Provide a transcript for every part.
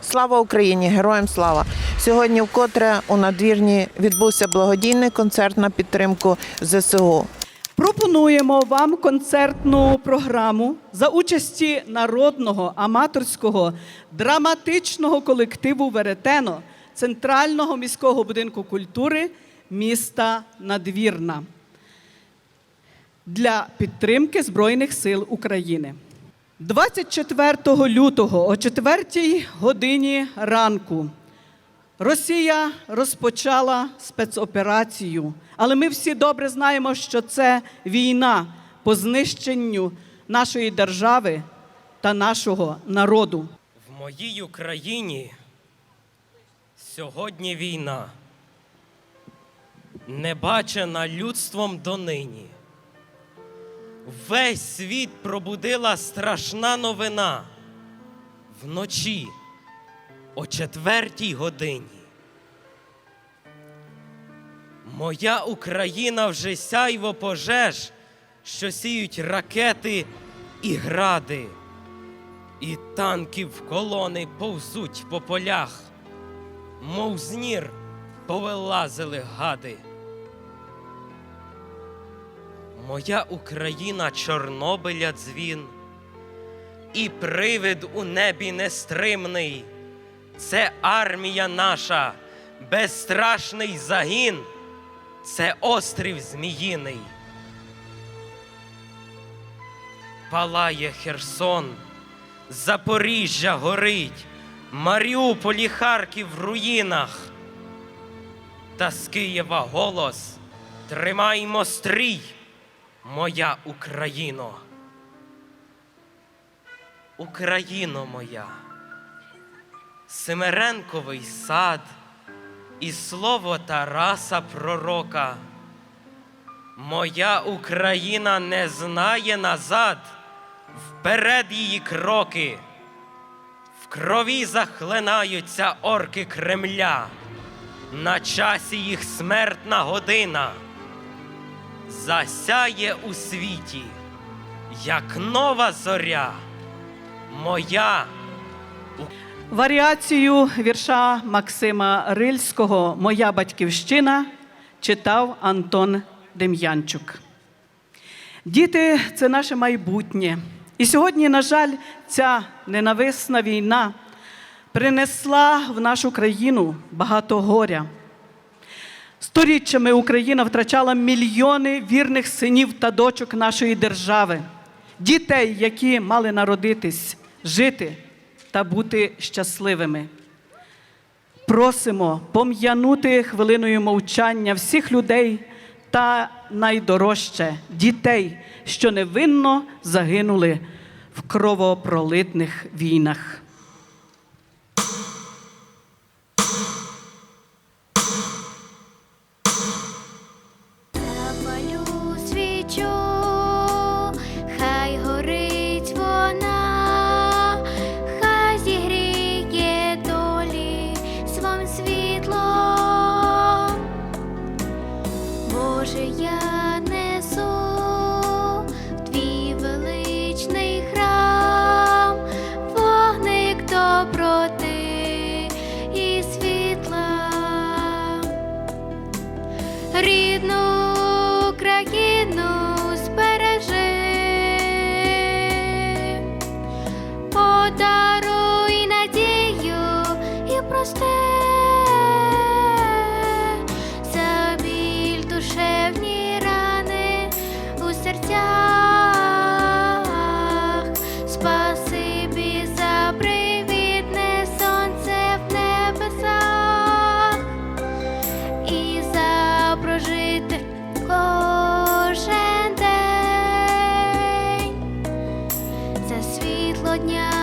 Слава Україні! Героям слава! Сьогодні вкотре у надвірні відбувся благодійний концерт на підтримку ЗСУ. Пропонуємо вам концертну програму за участі народного аматорського драматичного колективу Веретено Центрального міського будинку культури міста Надвірна для підтримки Збройних сил України. 24 лютого о 4 годині ранку Росія розпочала спецоперацію, але ми всі добре знаємо, що це війна по знищенню нашої держави та нашого народу. В моїй Україні сьогодні війна, не бачена людством донині. Весь світ пробудила страшна новина вночі о четвертій годині. Моя Україна вже сяйво пожеж, що сіють ракети і гради. І танків колони повзуть по полях, мов з нір повилазили гади. Моя Україна Чорнобиля дзвін, і привид у небі нестримний. Це армія наша, безстрашний загін, це острів Зміїний. Палає Херсон, Запоріжжя горить, Маріуполь і Харків в руїнах. Та з Києва голос Тримаймо стрій, моя Україно. Україно моя, Семеренковий сад і слово Тараса Пророка. Моя Україна не знає назад, вперед її кроки. В крові захлинаються орки Кремля, на часі їх смертна година. Засяє у світі, як нова зоря, моя Варіацію вірша Максима Рильського Моя батьківщина читав Антон Дем'янчук. Діти це наше майбутнє. І сьогодні, на жаль, ця ненависна війна принесла в нашу країну багато горя. Сторіччями Україна втрачала мільйони вірних синів та дочок нашої держави, дітей, які мали народитись, жити та бути щасливими. Просимо пом'янути хвилиною мовчання всіх людей та найдорожче дітей, що невинно загинули в кровопролитних війнах. Рідну дня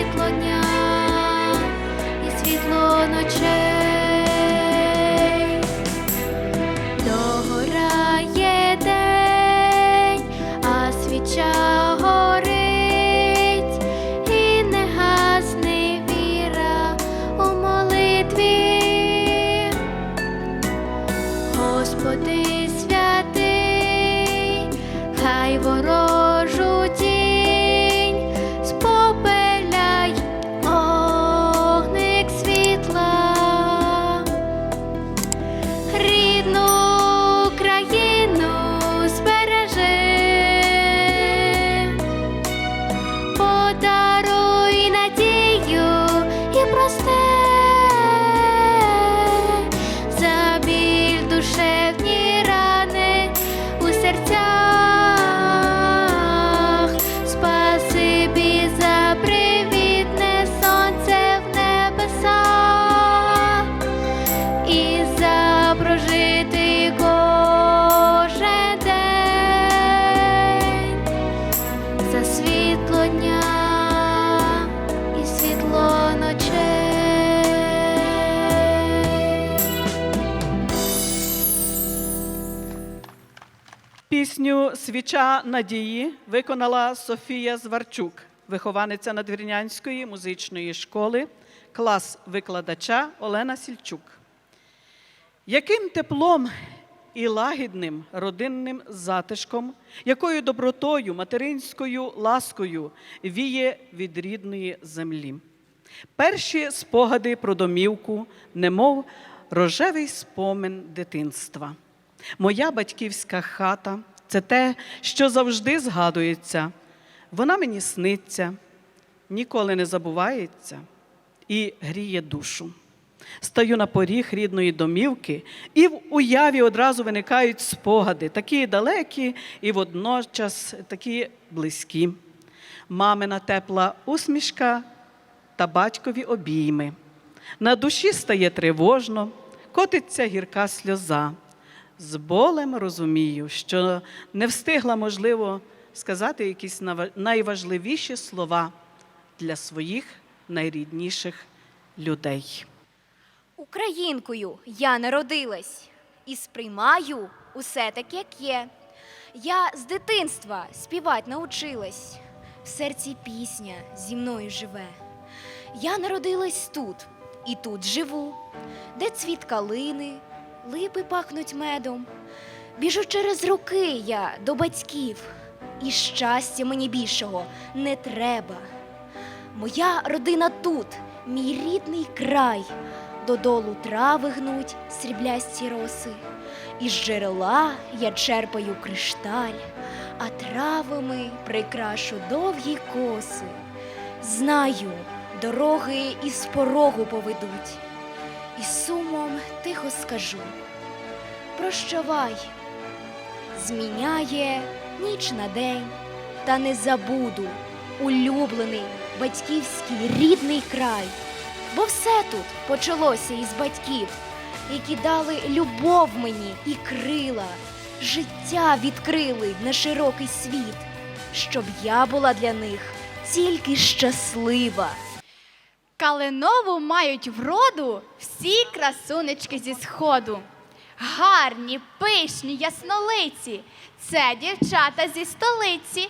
світло дня і світло ночей. Пісню Свіча надії виконала Софія Зварчук, вихованиця Надвірнянської музичної школи, клас викладача Олена Сільчук. Яким теплом і лагідним родинним затишком, якою добротою, материнською ласкою віє від рідної землі. Перші спогади про домівку, немов рожевий спомин дитинства. Моя батьківська хата це те, що завжди згадується. Вона мені сниться, ніколи не забувається і гріє душу. Стаю на поріг рідної домівки, і в уяві одразу виникають спогади, такі далекі і водночас такі близькі. Мамина тепла усмішка та батькові обійми. На душі стає тривожно, котиться гірка сльоза. З болем розумію, що не встигла, можливо, сказати якісь найважливіші слова для своїх найрідніших людей. Українкою я народилась і сприймаю усе так, як є. Я з дитинства співать научилась, в серці пісня зі мною живе. Я народилась тут і тут живу, де цвіт калини, липи пахнуть медом. Біжу через роки я до батьків, і щастя мені більшого не треба. Моя родина тут, мій рідний край. Додолу трави гнуть сріблясті роси, із джерела я черпаю кришталь, а травами прикрашу довгі коси. Знаю, дороги із порогу поведуть, і сумом тихо скажу: Прощавай, зміняє ніч на день, та не забуду улюблений батьківський рідний край. Бо все тут почалося із батьків, які дали любов мені і крила, життя відкрили на широкий світ, щоб я була для них тільки щаслива. Калинову мають вроду всі красунечки зі сходу. Гарні, пишні, яснолиці це дівчата зі столиці,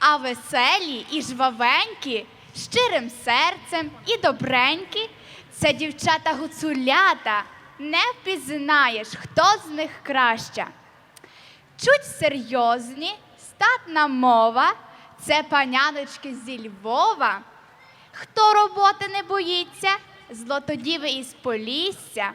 а веселі і жвавенькі, щирим серцем і добренькі це дівчата гуцулята. Не впізнаєш, хто з них краща. Чуть серйозні, статна мова це паняночки зі Львова. Хто роботи не боїться, злотодіви із Полісся.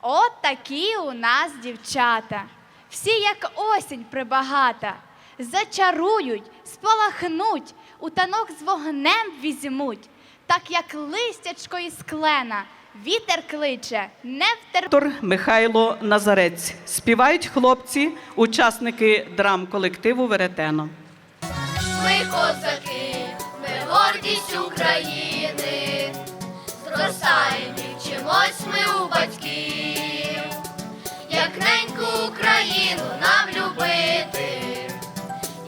От такі у нас дівчата, всі як осінь прибагата, зачарують, спалахнуть, у танок з вогнем візьмуть, так як листячко із клена, вітер кличе, не втер. Михайло Назарець. Співають хлопці, учасники драм-колективу Веретено. Ми козаки, гордість України, зростаємо вчимось ми у батьків, як неньку Україну нам любити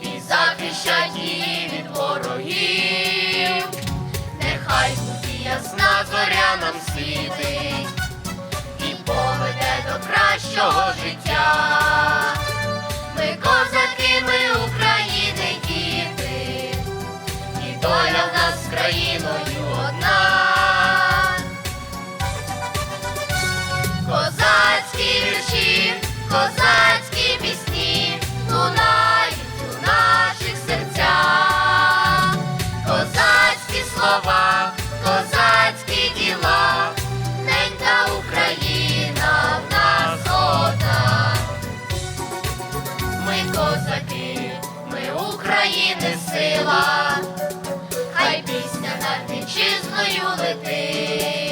і захищать її від ворогів. Нехай тут ясна зоря нам світить і поведе до кращого життя. Ми козаки, козаки, ми України сила, хай пісня над вітчизною летить.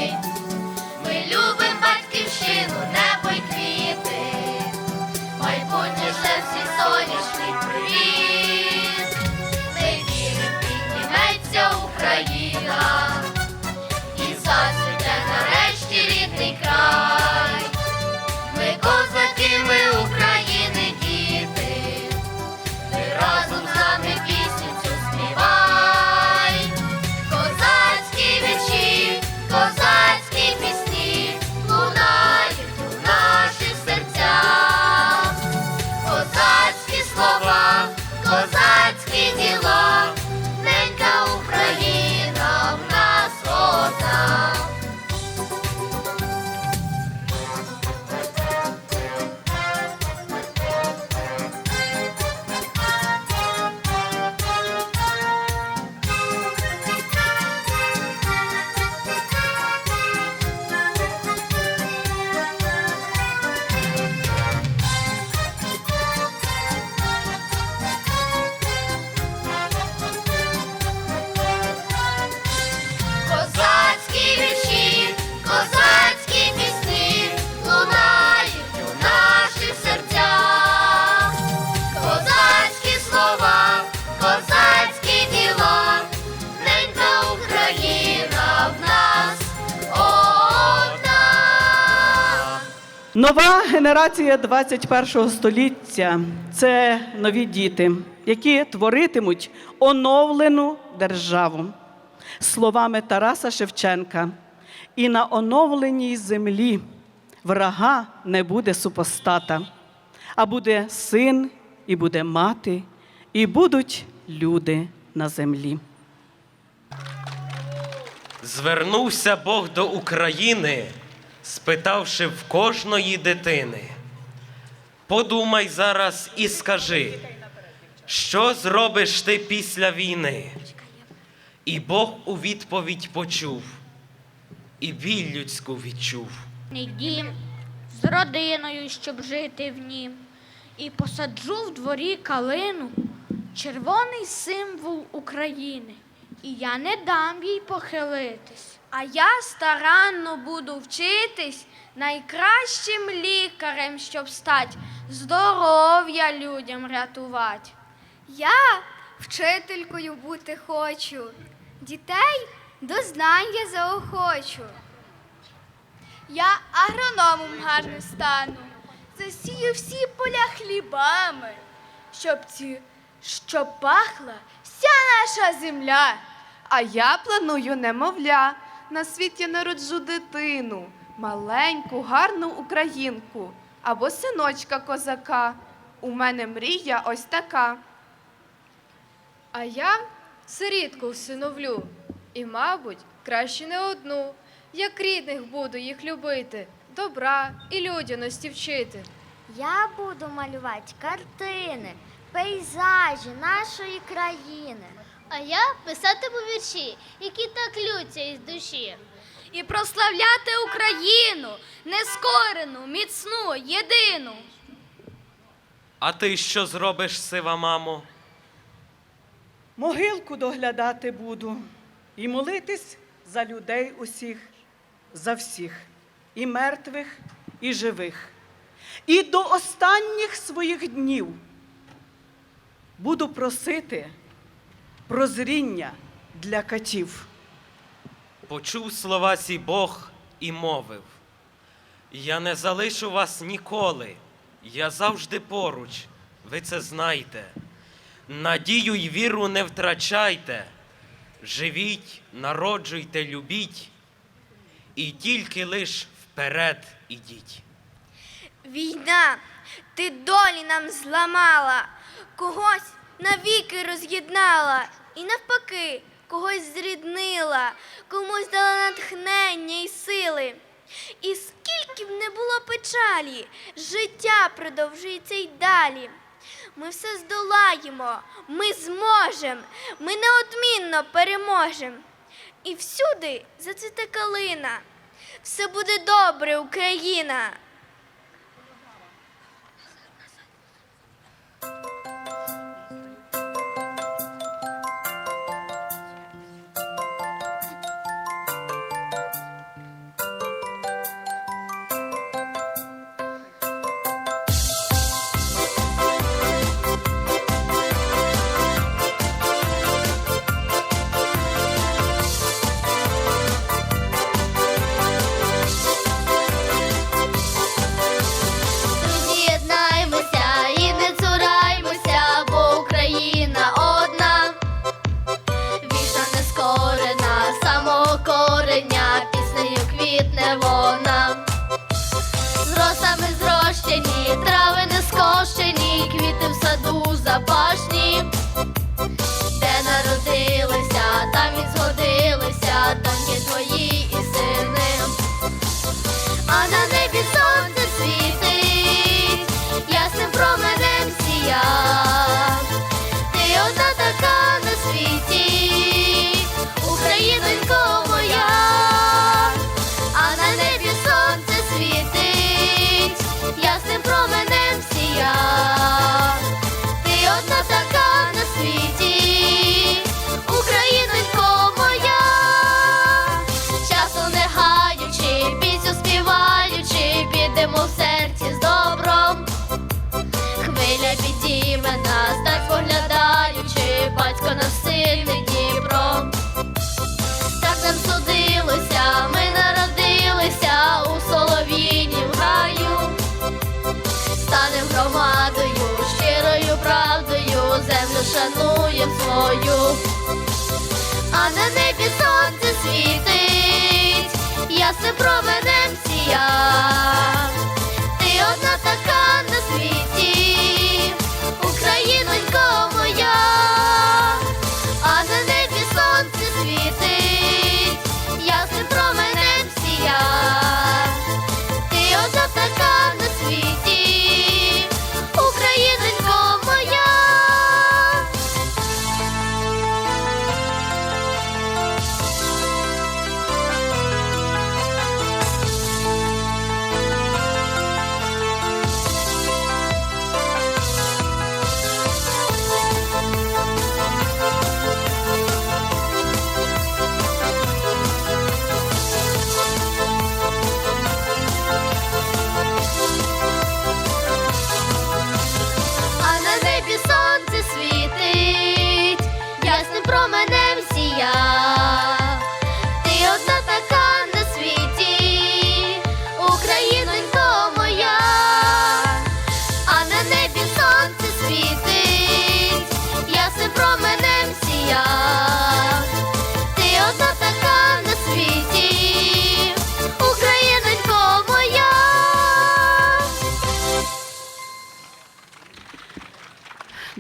Нова генерація 21 століття це нові діти, які творитимуть оновлену державу. Словами Тараса Шевченка, і на оновленій землі врага не буде супостата, а буде син, і буде мати, і будуть люди на землі. Звернувся Бог до України, спитавши в кожної дитини. Подумай зараз і скажи, що зробиш ти після війни? І Бог у відповідь почув, і біль людську відчув. Дім з родиною, щоб жити в нім, і посаджу в дворі калину, червоний символ України, і я не дам їй похилитись. А я старанно буду вчитись найкращим лікарем, щоб стать, здоров'я людям рятувати. Я вчителькою бути хочу, дітей до знання заохочу. Я агрономом гарним стану, засію всі поля хлібами, щоб ці, щоб пахла вся наша земля. А я планую немовля. На світі народжу дитину, маленьку, гарну українку або синочка козака. У мене мрія ось така. А я сирітку всиновлю, і, мабуть, краще не одну, як рідних буду їх любити, добра і людяності вчити. Я буду малювати картини, пейзажі нашої країни. А я писатиму вірші, які так лються із душі. І прославляти Україну, нескорену, міцну, єдину. А ти що зробиш, сива мамо? Могилку доглядати буду і молитись за людей усіх, за всіх, і мертвих, і живих. І до останніх своїх днів буду просити прозріння для катів. Почув слова сі Бог і мовив: Я не залишу вас ніколи, я завжди поруч, ви це знайте. Надію й віру не втрачайте, живіть, народжуйте, любіть, і тільки лиш вперед ідіть. Війна, ти долі нам зламала, когось навіки роз'єднала, і навпаки, когось зріднила, комусь дала натхнення і сили. І скільки б не було печалі, життя продовжується й далі. Ми все здолаємо, ми зможемо, ми неодмінно переможемо. І всюди зацвіте калина. Все буде добре, Україна. 解脱衣。шануєм свою, а на небі сонце світить, ясним променем сіяє.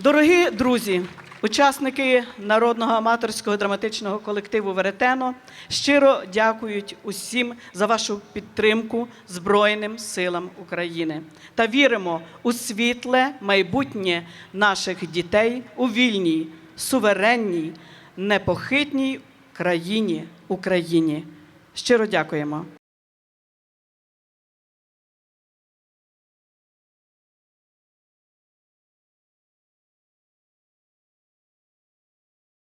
Дорогі друзі, учасники народного аматорського драматичного колективу Веретено щиро дякують усім за вашу підтримку Збройним силам України та віримо у світле майбутнє наших дітей у вільній, суверенній, непохитній країні Україні. Щиро дякуємо.